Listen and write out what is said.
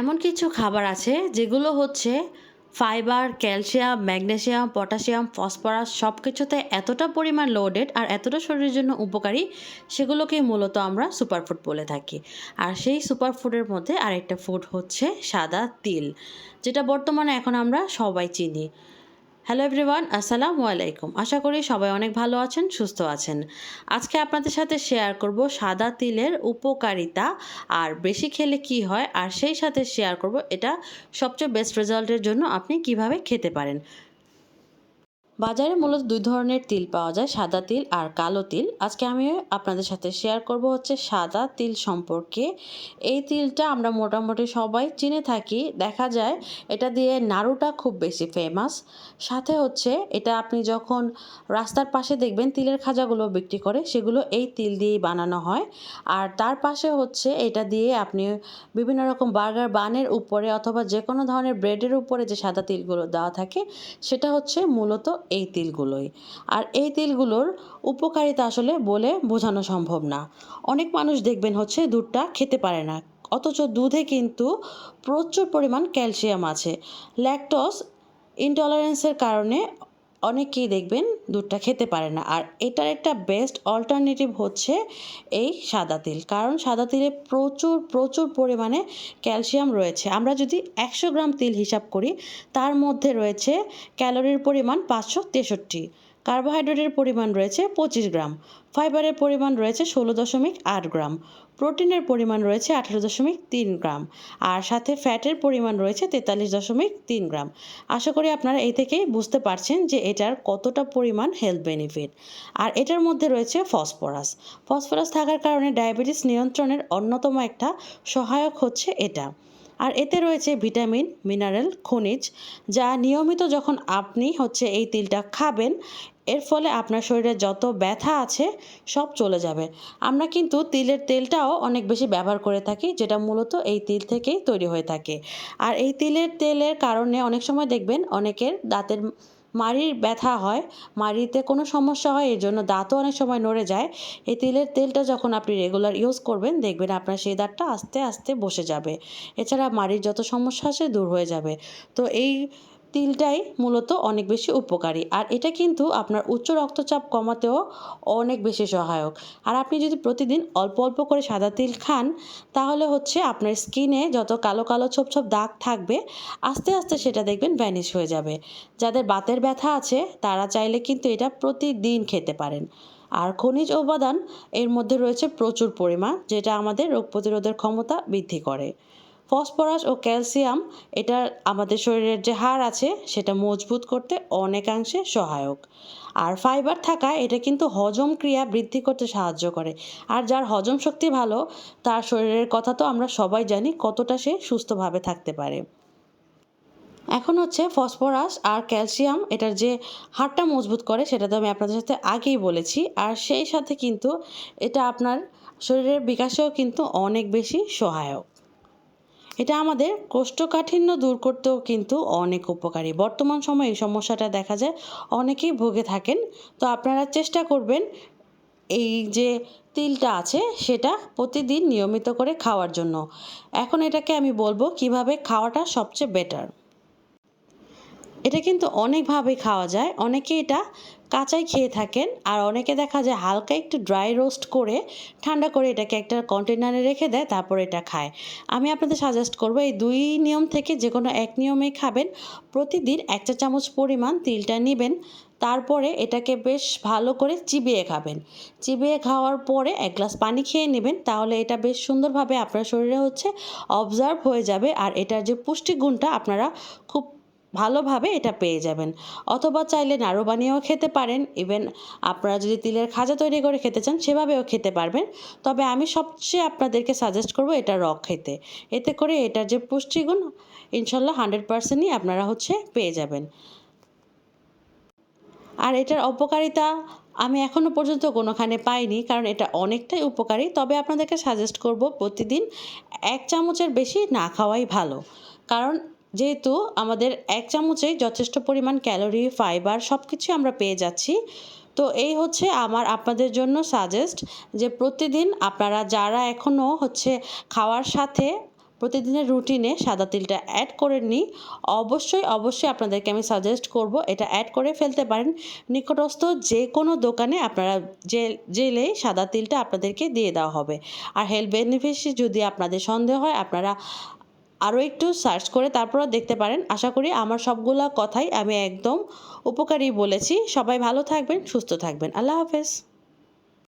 এমন কিছু খাবার আছে যেগুলো হচ্ছে fibre, calcium, magnesium potassium phosphorus সব কিছুতে এতটা পরিমাণ লোডেড আর এতটা শরীরের জন্য উপকারী সেগুলোকে মূলত আমরা সুপারফুড বলে থাকি। আর সেই সুপারফুডের মধ্যে আরেকটা ফুড হচ্ছে সাদা তিল, যেটা বর্তমানে এখন আমরা সবাই চিনি। হ্যালো এভরিওয়ান আসসালামু আলাইকুম। আশা করি সবাই অনেক ভালো আছেন, সুস্থ আছেন। আজকে আপনাদের সাথে শেয়ার করব সাদা তিলের উপকারিতা আর বেশি খেলে কি হয়, আর সেই সাথে শেয়ার করব এটা সবচেয়ে বেস্ট রেজাল্টের জন্য আপনি কীভাবে খেতে পারেন। বাজারে মূলত দুই ধরনের তিল পাওয়া যায়, সাদা তিল আর কালো তিল। আজকে আমি আপনাদের সাথে শেয়ার করব হচ্ছে সাদা তিল সম্পর্কে। এই তিলটা আমরা মোটামুটি সবাই চিনে থাকি। দেখা যায় এটা দিয়ে নাড়ুটা খুব বেশি ফেমাস সাথে হচ্ছে এটা আপনি যখন রাস্তার পাশে দেখবেন তিলের খাজাগুলো বিক্রি করে, সেগুলো এই তিল দিয়েই বানানো হয়। আর তার পাশে হচ্ছে এটা দিয়ে আপনি বিভিন্ন রকম বার্গার বানের উপরে অথবা যে কোনো ধরনের ব্রেডের উপরে যে সাদা তিলগুলো দেওয়া থাকে, সেটা হচ্ছে মূলত এই তিলগুলোই। আর এই তিলগুলোর উপকারিতা আসলে বলে বোঝানো সম্ভব না। অনেক মানুষ দেখবেন হচ্ছে দুধটা খেতে পারে না। অথচ দুধে কিন্তু প্রচুর পরিমাণ ক্যালসিয়াম আছে। ল্যাকটস ইনটলারেন্সের কারণে অনেকেই দেখবেন দুধটা খেতে পারে না। আর এটার একটা বেস্ট অল্টারনেটিভ হচ্ছে এই সাদা তিল। কারণ সাদা তিলে প্রচুর প্রচুর পরিমাণে ক্যালসিয়াম রয়েছে। আমরা যদি একশো গ্রাম তিল হিসাব করি, তার মধ্যে রয়েছে ক্যালোরির পরিমাণ পাঁচশো তেষট্টি। কার্বোহাইড্রেটের পরিমাণ রয়েছে পঁচিশ গ্রাম, ফাইবারের পরিমাণ রয়েছে ষোলো দশমিক আট গ্রাম, প্রোটিনের পরিমাণ রয়েছে আঠেরো দশমিক তিন গ্রাম, আর সাথে ফ্যাটের পরিমাণ রয়েছে তেতাল্লিশ দশমিক তিন গ্রাম। আশা করি আপনারা এই থেকেই বুঝতে পারছেন যে এটার কতটা পরিমাণ হেলথ বেনিফিট আর এটার মধ্যে রয়েছে ফসফরাস। ফসফরাস থাকার কারণে ডায়াবেটিস নিয়ন্ত্রণের অন্যতম একটা সহায়ক হচ্ছে এটা। আর এতে রয়েছে ভিটামিন, মিনারেল, খনিজ, যা নিয়মিত যখন আপনি হচ্ছে এই তিলটা খাবেন এর ফলে আপনার শরীরে যত ব্যথা আছে, সব চলে যাবে। আমরা কিন্তু তিলের তেলটাও অনেক বেশি ব্যবহার করে থাকি, যেটা মূলত এই তিল থেকেই তৈরি হয়ে থাকে। আর এই তিলের তেলের কারণে অনেক সময় দেখবেন অনেকের দাঁতের মাড়ির ব্যথা হয়, মাড়িতে কোনো সমস্যা হয়, এর জন্য দাঁতও অনেক সময় নড়ে যায়। এই তিলের তেলটা যখন আপনি রেগুলার ইউজ করবেন, দেখবেন আপনার সেই দাঁতটা আস্তে আস্তে বসে যাবে। এছাড়া মাড়ির যত সমস্যা আছে দূর হয়ে যাবে। তো এই তিলটাই মূলত অনেক বেশি উপকারী। আর এটা কিন্তু আপনার উচ্চ রক্তচাপ কমাতেও অনেক বেশি সহায়ক। আর আপনি যদি প্রতিদিন অল্প অল্প করে সাদা তিল খান, তাহলে হচ্ছে আপনার স্কিনে যত কালো কালো ছোপ ছোপ দাগ থাকবে, আস্তে আস্তে সেটা দেখবেন ভ্যানিশ হয়ে যাবে। যাদের বাতের ব্যথা আছে, তারা চাইলে কিন্তু এটা প্রতিদিন খেতে পারেন। আর খনিজ উপাদান, এর মধ্যে রয়েছে প্রচুর পরিমাণ, যেটা আমাদের রোগ প্রতিরোধের ক্ষমতা বৃদ্ধি করে। ফসফরাস ও ক্যালসিয়াম এটা আমাদের শরীরের যে হাড় আছে, সেটা মজবুত করতে অনেকাংশে সহায়ক। আর ফাইবার থাকায় এটা কিন্তু হজম ক্রিয়া বৃদ্ধি করতে সাহায্য করে। আর যার হজম শক্তি ভালো, তার শরীরের কথা তো আমরা সবাই জানি, কতটা সে সুস্থভাবে থাকতে পারে। এখন হচ্ছে ফসফরাস আর ক্যালসিয়াম, এটার যে হাড়টা মজবুত করে, সেটা তো আমি আপনাদের সাথে আগেই বলেছি। আর সেই সাথে কিন্তু এটা আপনার শরীরের বিকাশেও কিন্তু অনেক বেশি সহায়ক। এটা আমাদের কোষ্ঠকাঠিন্য দূর করতেও কিন্তু অনেক উপকারী। বর্তমান সময়ে এই সমস্যাটা দেখা যায়, অনেকেই ভুগে থাকেন। তো আপনারা চেষ্টা করবেন এই যে তিলটা আছে, সেটা প্রতিদিন নিয়মিত করে খাওয়ার জন্য। এখন এটাকে আমি বলব কীভাবে খাওয়াটা সবচেয়ে বেটার এটা কিন্তু অনেকভাবে খাওয়া যায়। অনেকে এটা কাঁচাই খেয়ে থাকেন আর অনেকে দেখা যায় হালকা একটু ড্রাই রোস্ট করে ঠান্ডা করে এটাকে একটা কন্টেনারে রেখে দেয়, তারপর এটা খায়। আমি আপনাদের সাজেস্ট করব, এই দুই নিয়ম থেকে যে কোনো এক নিয়মেই খাবেন। প্রতিদিন এক চা চামচ পরিমাণ তিলটা নেবেন, তারপরে এটাকে বেশ ভালো করে চিবিয়ে খাবেন। চিবিয়ে খাওয়ার পরে এক গ্লাস পানি খেয়ে নেবেন, তাহলে এটা বেশ সুন্দরভাবে আপনার শরীরে হচ্ছে অবজার্ভ হয়ে যাবে আর এটার যে পুষ্টিগুণটা আপনারা খুব ভালোভাবে এটা পেয়ে যাবেন। অথবা চাইলে নাড়ু বানিয়েও খেতে পারেন। ইভেন আপনারা যদি তিলের খাজা তৈরি করে খেতে চান, সেভাবেও খেতে পারবেন। তবে আমি সবচেয়ে আপনাদেরকে সাজেস্ট করব এটা রক খেতে। এতে করে এটার যে পুষ্টিগুণ, ইনশাল্লাহ হান্ড্রেড পার্সেন্টই আপনারা হচ্ছে পেয়ে যাবেন। আর এটার অপকারিতা আমি এখনও পর্যন্ত কোনোখানে পাইনি, কারণ এটা অনেকটাই উপকারী। তবে আপনাদেরকে সাজেস্ট করব প্রতিদিন এক চামচের বেশি না খাওয়াই ভালো। কারণ যেহেতু আমাদের এক চামচেই যথেষ্ট পরিমাণ ক্যালোরি, ফাইবার সব কিছুই আমরা পেয়ে যাচ্ছি। তো এই হচ্ছে আমার আপনাদের জন্য সাজেস্ট যে প্রতিদিন আপনারা যারা এখনও হচ্ছে খাওয়ার সাথে প্রতিদিনের রুটিনে সাদা তিলটা অ্যাড করে নিই অবশ্যই অবশ্যই আপনাদেরকে আমি সাজেস্ট করব এটা অ্যাড করে ফেলতে পারেন। নিকটস্থ যে কোনো দোকানে আপনারা যে জেলেই সাদা তিলটা আপনাদেরকে দিয়ে দেওয়া হবে। আর হেলথ বেনিফিটস যদি আপনাদের সন্দেহ হয়, আপনারা আরও একটু সার্চ করে তারপর দেখতে পারেন। আশা করি আমার সবগুলো কথাই আমি একদম উপকারী বলেছি। সবাই ভালো থাকবেন, সুস্থ থাকবেন। আল্লাহ হাফেজ।